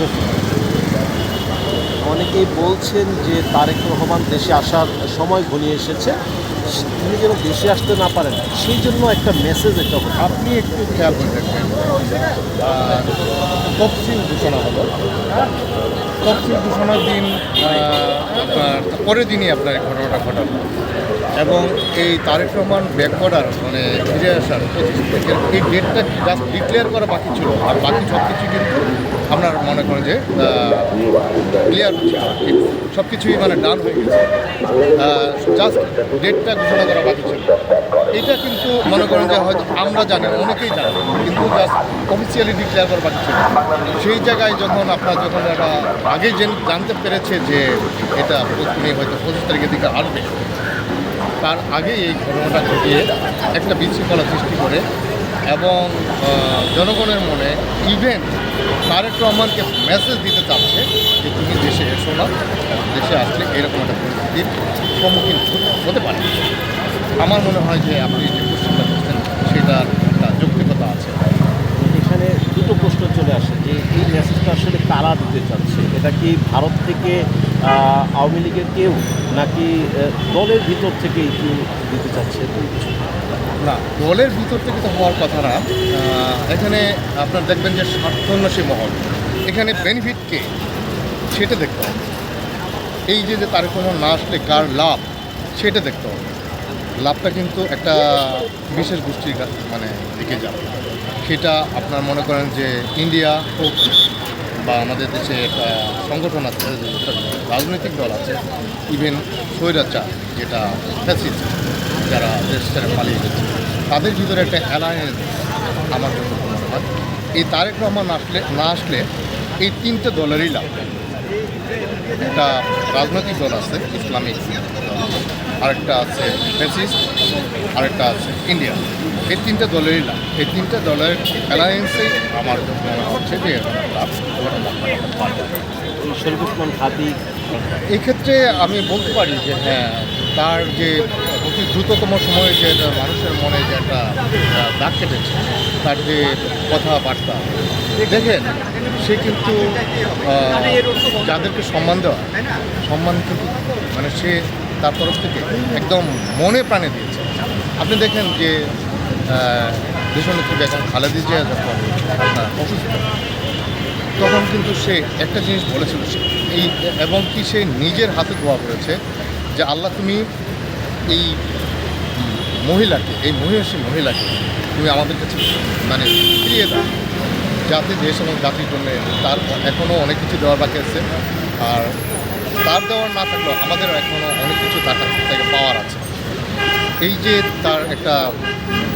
করছেন অনেকেই বলছেন যে তারেক রহমান দেশে আসার সময় ঘনিয়ে এসেছে। তিনি যেন দেশে আসতে না পারেন, সেই জন্য একটা মেসেজ এটা। আপনি একটু খেয়াল করে দেখবেন তফসিল ঘোষণা হলো। তফসিল ঘোষণার দিন আপনার, পরের দিনই আপনার ঘটনাটা ঘটালো। এবং এই তারেক রহমান ব্যাকওয়ার্ডার মানে ফিরে আসার এই ডেটটা জাস্ট ডিক্লেয়ার করা বাকি ছিল। আর বাকি সব কিছু কিন্তু আপনার মনে করেন যে ক্লিয়ার সব কিছুই মানে ডান হয়ে গেছে। জাস্ট ডেটটা ঘোষণা করা বাকি ছিল। এটা কিন্তু মনে করেন যে হয়তো আমরা জানি অনেকেই জানি কিন্তু জাস্ট অফিসিয়ালি ডিক্লেয়ার করা বাকি ছিল। সেই জায়গায় যখন আপনার যখন একটা আগে জেন- জানতে পেরেছে যে এটা হয়তো পঁচিশ তারিখের দিকে আসবে, তার আগে এই ঘটনাটা ঘটিয়ে একটা বিশৃঙ্খলা সৃষ্টি করে এবং জনগণের মনে ইভেন তারেক রহমানকে মেসেজ দিতে চাচ্ছে যে তুমি দেশে এসো না, দেশে আসলে এরকম একটা পরিস্থিতির সম্মুখীন হতে পারে। আমার মনে হয় যে আপনি যে কোশ্চেনটা করছেন, সেটার একটা যৌক্তিকতা আছে। এখানে দুটো প্রশ্ন চলে আসে যে এই মেসেজটা আসলে কারা দিতে চাচ্ছে? এটা কি ভারত থেকে আওয়ামী লীগের কেউ, নাকি দলের ভিতর থেকে কেউ দিতে চাচ্ছে। না, দলের ভিতর থেকে তো হওয়ার কথা না। এখানে আপনার দেখবেন যে স্বার্থন্বেষী মহল। এখানে বেনিফিট কে? সেটা দেখতে হবে। এই যে যে তার কোনো না আসলে কার লাভ, সেটা দেখতে হবে। লাভটা কিন্তু একটা বিশেষ গোষ্ঠীর মানে দিকে যাবে। সেটা আপনার মনে করেন যে ইন্ডিয়া হোক বা আমাদের দেশে সংগঠন আছে, রাজনৈতিক দল আছে ইভেন স্বৈরাচার, যেটা ফ্যাসিস্ট যারা দেশ ছেড়ে পালিয়ে গেছে। তাদের ভিতরে একটা অ্যালায়েন্স আমার জন্য মনে হয়। এই তারেক রহমান আসলে, না আসলে এই তিনটে দলেরই লাভ। একটা রাজনৈতিক দল আছে, ইসলামিক আরেকটা আছে ফ্যাসিস্ট আরেকটা আছে ইন্ডিয়া। এই তিনটে দলেরই লাভ। এই তিনটে দলের অ্যালায়েন্সেই আমার মনে হচ্ছে যে লাভ। এক্ষেত্রে আমি বলতে পারি যে হ্যাঁ তার যে অতি দ্রুততম সময়ে যে মানুষের মনে যে একটা দাগ কেটেছে তার যে কথাবার্তা। দেখেন সে কিন্তু যাদেরকে সম্মান দেওয়া সম্মান কিন্তু মানে সে তার তরফ থেকে একদম মনে প্রাণে দিয়েছে। আপনি দেখেন যে দেশনেত্রী বেগম খালেদি জিয়া যখন আপনার অসুস্থ, তখন কিন্তু সে একটা জিনিস বলেছিল সে, এই, এবং কি সে নিজের হাতে দোয়া করেছে যে, আল্লাহ, তুমি এই মহিলাকে, এই মহিষী মহিলাকে তুমি আমাদের কাছে মানে ফিরিয়ে দাও। যাতে দেশ এবং জাতির জন্য তার এখনও অনেক কিছু দেওয়ার বাকি আছে। আর তার দেওয়ার না থাকলেও আমাদেরও এখনও অনেক কিছু তার কাছ থেকে পাওয়ার আছে। এই যে তার একটা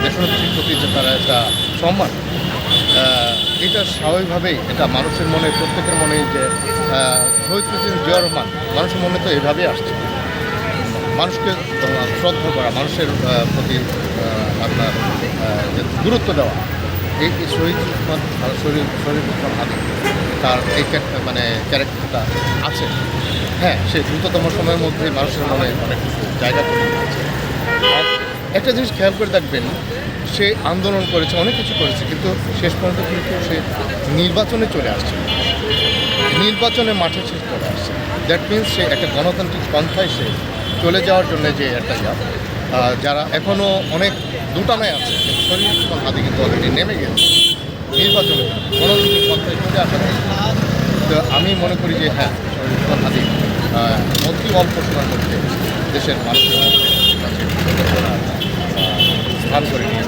দেশনেত্রীর প্রতি যে তার একটা সম্মান এটা স্বাভাবিকভাবেই এটা মানুষের মনে, প্রত্যেকের মনে যে শহীদ প্রেসিডেন্ট জিয়া রহমান, মানুষের মনে তো এভাবেই আসছে। মানুষকে শ্রদ্ধা করা, মানুষের প্রতি আপনার গুরুত্ব দেওয়া, এই শহীদ উসমান হাদি তার এই মানে ক্যারেক্টারটা আছে। হ্যাঁ সে দ্রুততম সময়ের মধ্যেই মানুষের মনে অনেক কিছু জায়গা করে নিয়েছে একটা জিনিস খেয়াল করে দেখবেন সে আন্দোলন করেছে অনেক কিছু করেছে কিন্তু শেষ পর্যন্ত কিন্তু সে নির্বাচনে চলে আসছে নির্বাচনে মাঠে শেষ চলে আসছে। দ্যাট মিনস সে একটা গণতান্ত্রিক পন্থায় সে চলে যাওয়ার জন্য যে একটা আহ, যারা এখনও অনেক দুটানায় আছে শরীর হাদি কিন্তু অলরেডি নেমে গেছে। নির্বাচনে গণতান্ত্রিক পন্থায় চলে আসা তো আমি মনে করি যে হ্যাঁ হাজির অতি অল্প সময়ের মধ্যে দেশের মানুষের স্থান করে নিয়ে